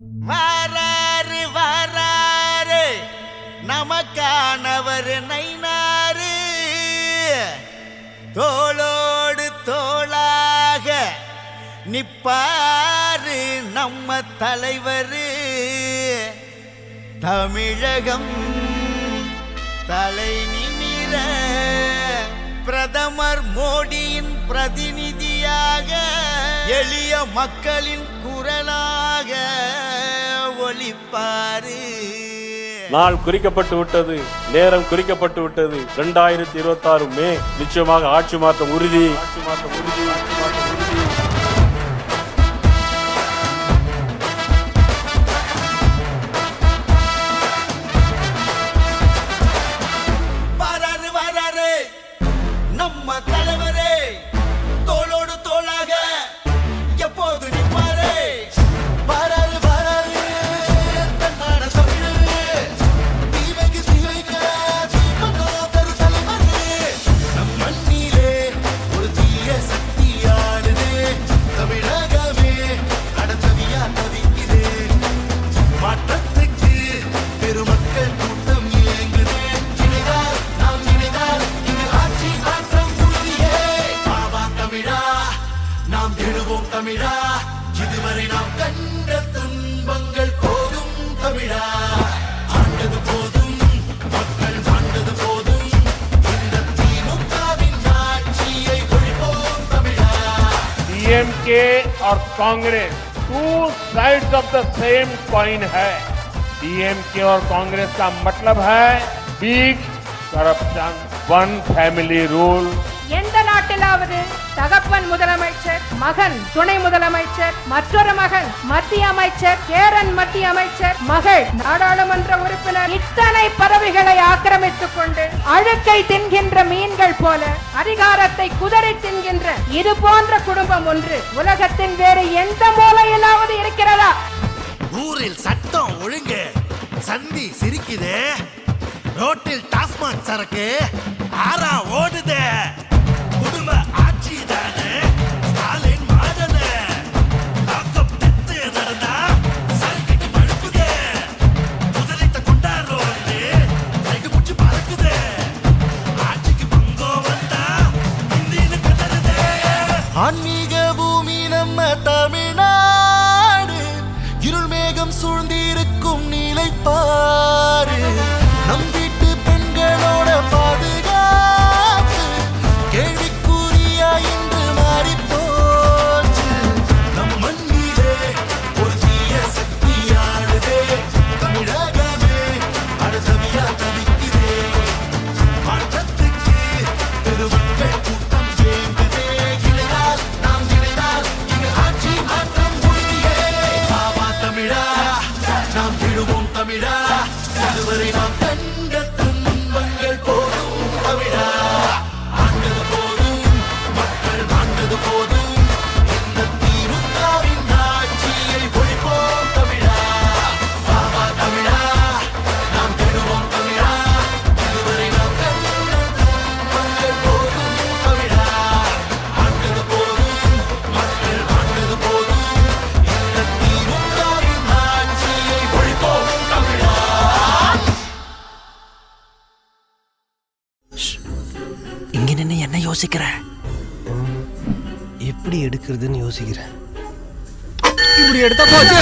வாராரு வாராரு நமக்கானவர் நைனாரு தோளோடு தோளாக நிப்பாரு நம்ம தலைவர். தமிழகம் தலை நிமிர பிரதமர் மோடியின் பிரதிநிதியாக எளிய மக்களின் குரலாக. ஒளிப்பாரு. நாள் குறிக்கப்பட்டு விட்டது நேரம் குறிக்கப்பட்டு விட்டது. இரண்டாயிரத்தி இருபத்தி ஆறு மே நிச்சயமாக ஆட்சி மாற்றம் உறுதி ஆட்சி மாற்றம் உறுதி. நாம் எழுவோம் தமிழா இதுவரை நாம் கண்ட துன்பங்கள் போதும் தமிழா ஆண்டது போதும் மக்கள் ஆண்டது போதும் இந்த திமுகவின் ஆட்சியை ஒழிப்போம் தமிழா डीएमके और Congress two sides of the same coin है डीएमके और कांग्रेस का मतलब है big corruption one family rule நாட்டிலாவது தகப்பன் முதலமைச்சர் மகன் துணை முதலமைச்சர் மற்றொரு மகன் மத்திய அமைச்சர் கேரன் மத்திய அமைச்சர் மகள் நாடாளுமன்ற உறுப்பினர் இத்தனை பதவிகளை ஆக்கிரமித்துக் கொண்டு அழுக்கை தின்கின்ற மீன்கள் போல அதிகாரத்தை குதறி தின்கின்ற இது போன்ற குடும்பம் ஒன்று உலகத்தின் வேறு எந்த மூலையிலாவது இருக்கிறதா? ஊரில் சட்டம் ஒழுங்கு. சந்தி சிரிக்குது. ரோட்டில் டாஸ்மாக் சரக்கு. ஆறா ஓடுது. ஆன்மீக பூமி நம்ம தமிழ்நாடு. இருள் மேகம் சூழ்ந்திருக்கும் நிலைப்பாரு நின்னு என்ன யோசிக்கிற? எப்படி எடுக்கிறதுன்னு யோசிக்கிறேன். இப்படி எடுத்தா போச்சு.